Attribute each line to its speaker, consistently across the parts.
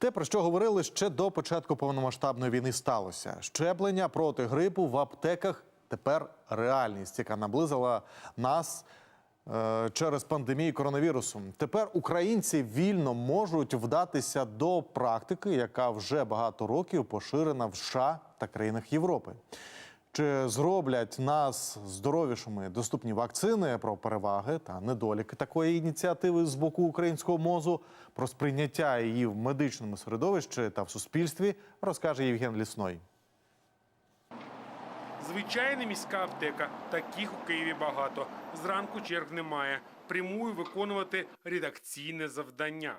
Speaker 1: Те, про що говорили ще до початку повномасштабної війни, сталося. Щеплення проти грипу в аптеках тепер реальність, яка наблизила нас е, через пандемію коронавірусу. Тепер українці вільно можуть вдатися до практики, яка вже багато років поширена в США та країнах Європи. Чи зроблять нас здоровішими доступні вакцини про переваги та недоліки такої ініціативи з боку українського мозу, про сприйняття її в медичному середовищі та в суспільстві, розкаже Євген Лісной.
Speaker 2: Звичайна міська аптека. Таких у Києві багато. Зранку черг немає. Прямую виконувати редакційне завдання.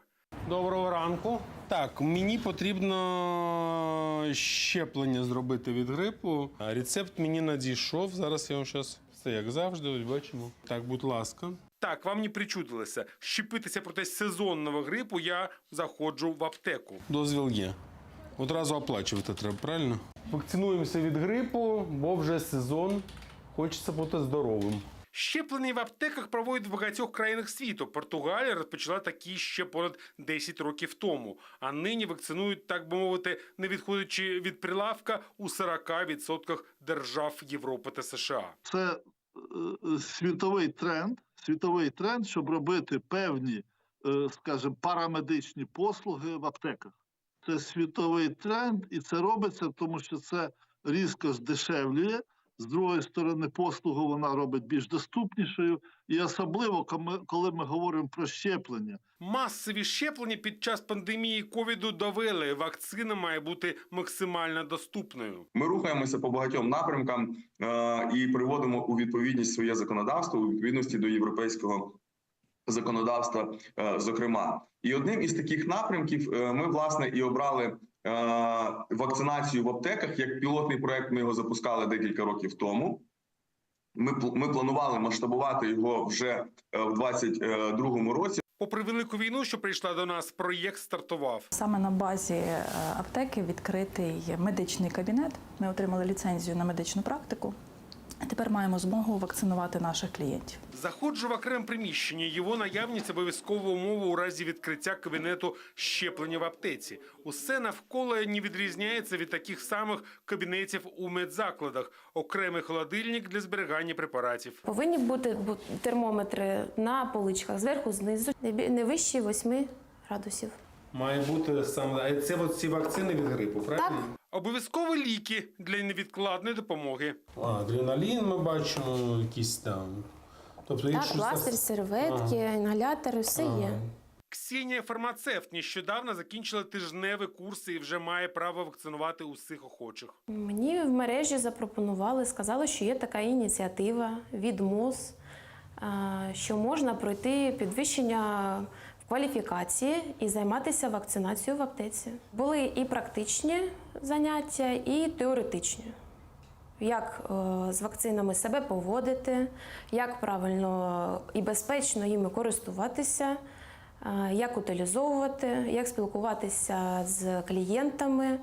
Speaker 2: Доброго ранку. Так, мені потрібно щеплення зробити від грипу. Рецепт мені надійшов. Зараз я вам зараз все як завжди. Ось бачимо. Так, будь ласка. Так, вам не причудилося. Щепитися проти сезонного грипу я заходжу в аптеку. Дозвіл є. Одразу оплачувати треба, правильно? Вакцинуємося від грипу, бо вже сезон. Хочеться бути здоровим. Щеплення в аптеках проводять в багатьох країнах світу. Португалія розпочала такі ще понад 10 років тому. А нині вакцинують, так би мовити, не відходячи від прилавка у 40% держав Європи та США.
Speaker 3: це е, світовий тренд, світовий тренд, щоб робити певні, е, скажімо, парамедичні послуги в аптеках. Це світовий тренд, і це робиться, тому що це різко здешевлює. З другої сторони, послугу вона робить більш доступнішою, і особливо, коли- ми говоримо про щеплення.
Speaker 2: Масові щеплення під час пандемії ковіду довели. Вакцина має бути максимально доступною.
Speaker 4: Ми рухаємося по багатьом напрямкам е, і приводимо у відповідність своє законодавство у відповідності до європейського законодавства, е, зокрема. І одним із таких напрямків е, ми власне і обрали вакцинацію в аптеках як пілотний проект. Ми його запускали декілька років тому. Ми ми планували масштабувати його вже е, в 2022 році.
Speaker 2: Попри велику війну, що прийшла до нас, проєкт стартував.
Speaker 5: Саме на базі е, аптеки відкритий медичний кабінет. Ми отримали ліцензію на медичну практику. А Тепер маємо змогу вакцинувати наших клієнтів.
Speaker 2: Заходжу в окреме приміщення. Його наявність обов'язкова умова у разі відкриття кабінету щеплення в аптеці. Усе навколо не відрізняється від таких самих кабінетів у медзакладах. Окремий холодильник для зберігання препаратів.
Speaker 6: Повинні бути бу- термометри на поличках зверху, знизу, не бі- не вище 8 градусів.
Speaker 2: Має бути саме це ці вакцини від грипу,
Speaker 6: правильно?
Speaker 2: Обов'язкові ліки для невідкладної допомоги.
Speaker 7: Адреналін ми бачимо, якісь там. Тобто,
Speaker 6: Так, пластир, серветки, інгалятори, все є.
Speaker 2: Ксенія фармацевт нещодавно закінчила тижневі курси і вже має право вакцинувати усіх охочих.
Speaker 6: Мені в мережі запропонували, сказали, що є така ініціатива від МОЗ, що можна пройти підвищення кваліфікації і займатися вакцинацією в аптеці. Були і практичні заняття, і теоретичні. Як е, з вакцинами себе поводити, як правильно і безпечно їми користуватися, е, як утилізовувати, як спілкуватися з клієнтами. Е,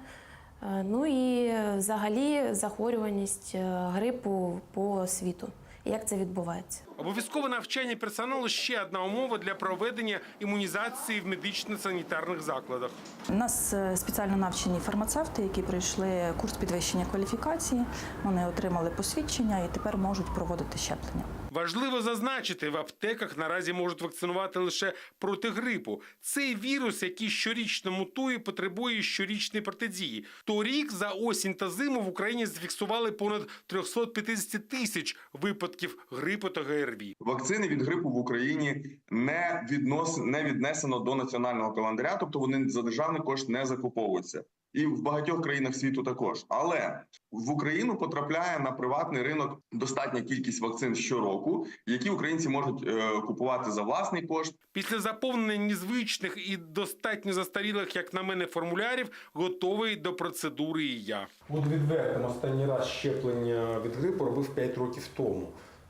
Speaker 6: Ну і взагалі захворюваність грипу по світу. Як це відбувається?
Speaker 2: Обов'язкове навчання персоналу ще одна умова для проведення імунізації в медично-санітарних закладах.
Speaker 5: У нас е, спеціально навчені фармацевти, які пройшли курс підвищення кваліфікації. Вони отримали посвідчення і тепер можуть проводити щеплення.
Speaker 2: Важливо зазначити, в аптеках наразі можуть вакцинувати лише проти грипу. Цей вірус, який щорічно мутує, потребує щорічної протидії. Торік за осінь та зиму в Україні зафіксували понад 350 тисяч випадків грипу та ГРВІ.
Speaker 4: Вакцини від грипу в Україні не віднос не віднесено до національного календаря, тобто вони за державний кошт не закуповуються. І в багатьох країнах світу також. Але в Україну потрапляє на приватний ринок достатня кількість вакцин щороку, які українці можуть е, купувати за власний кошт.
Speaker 2: Після заповнення незвичних і достатньо застарілих, як на мене, формулярів, готовий до процедури і я.
Speaker 7: От відвертим останній раз щеплення від грипу робив 5 років тому.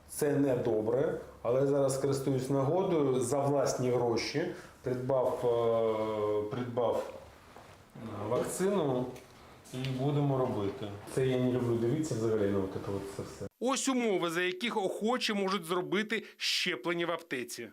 Speaker 7: Це не добре, але зараз користуюсь нагодою за власні гроші. Придбав, е, придбав е, вакцину і будемо робити. Це я не люблю дивитися взагалі на от це, це все.
Speaker 2: Ось умови, за яких охочі можуть зробити щеплення в аптеці.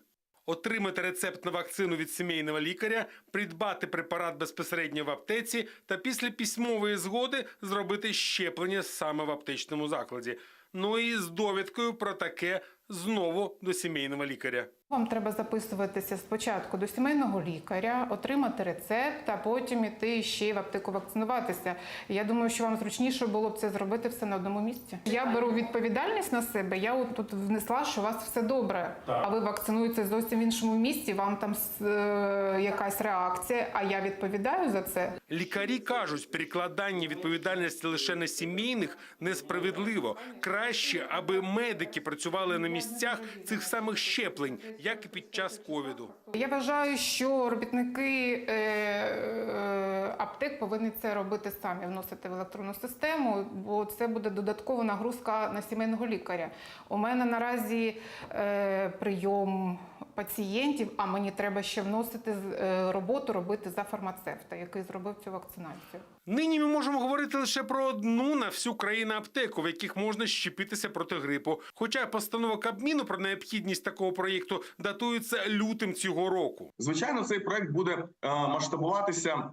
Speaker 2: отримати рецепт на вакцину від сімейного лікаря, придбати препарат безпосередньо в аптеці та після письмової згоди зробити щеплення саме в аптечному закладі. Ну і з довідкою про таке знову до сімейного лікаря.
Speaker 8: Вам треба записуватися спочатку до сімейного лікаря, отримати рецепт, а потім іти ще й в аптеку вакцинуватися. Я думаю, що вам зручніше було б це зробити все на одному місці. Я беру відповідальність на себе. Я от тут внесла, що у вас все добре, а ви вакцинуєтеся зовсім в іншому місці. Вам там е, якась реакція, а я відповідаю за це.
Speaker 2: Лікарі кажуть, перекладання відповідальності лише на сімейних несправедливо. Краще, аби медики працювали на місцях цих самих щеплень, як і під час ковіду.
Speaker 8: Я вважаю, що робітники е, е, аптек повинні це робити самі, вносити в електронну систему, бо це буде додаткова нагрузка на сімейного лікаря. У мене наразі е, прийом пацієнтів, а мені треба ще вносити з- е, роботу робити за фармацевта, який зробив цю вакцинацію.
Speaker 2: Нині ми можемо говорити лише про одну на всю країну аптеку, в яких можна щепитися проти грипу. Хоча постанова Кабміну про необхідність такого проєкту датується лютим цього року.
Speaker 4: Звичайно, цей проект буде е, масштабуватися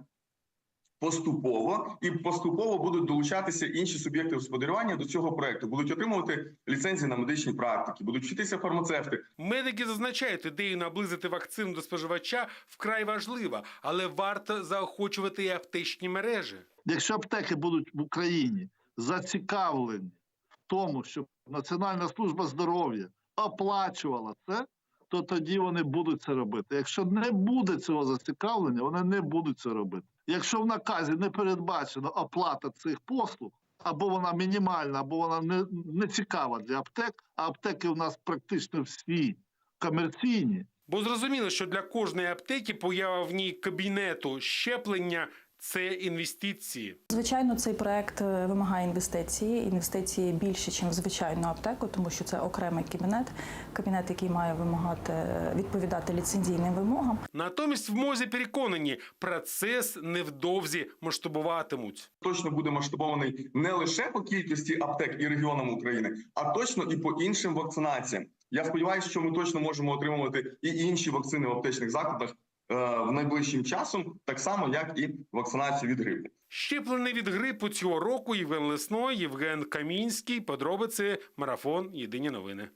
Speaker 4: поступово, і поступово будуть долучатися інші суб'єкти господарювання до цього проекту. Будуть отримувати ліцензії на медичні практики, будуть вчитися фармацевти.
Speaker 2: Медики зазначають, ідею наблизити вакцину до споживача вкрай важлива, але варто заохочувати і аптечні мережі.
Speaker 3: Якщо аптеки будуть в Україні зацікавлені в тому, щоб Національна служба здоров'я оплачувала це, то тоді вони будуть це робити. Якщо не буде цього зацікавлення, вони не будуть це робити. Якщо в наказі не передбачена оплата цих послуг, або вона мінімальна, або вона не, не цікава для аптек, а аптеки у нас практично всі комерційні,
Speaker 2: Бо зрозуміло, що для кожної аптеки поява в ній кабінету щеплення це інвестиції.
Speaker 5: Звичайно, цей проект е, вимагає інвестиції. Інвестиції більше, ніж в звичайну аптеку, тому що це окремий кабінет, кабінет, який має вимагати е, відповідати ліцензійним вимогам.
Speaker 2: Натомість в мозі переконані, процес невдовзі масштабуватимуть.
Speaker 4: Точно буде масштабований не лише по кількості аптек і регіонам України, а точно і по іншим вакцинаціям. Я сподіваюся, що ми точно можемо отримувати і інші вакцини в аптечних закладах в найближчим часом, так само як і вакцинацію від грипу.
Speaker 2: Щеплений від грипу цього року Євген Лесной, Євген Камінський. Подробиці марафон. Єдині новини.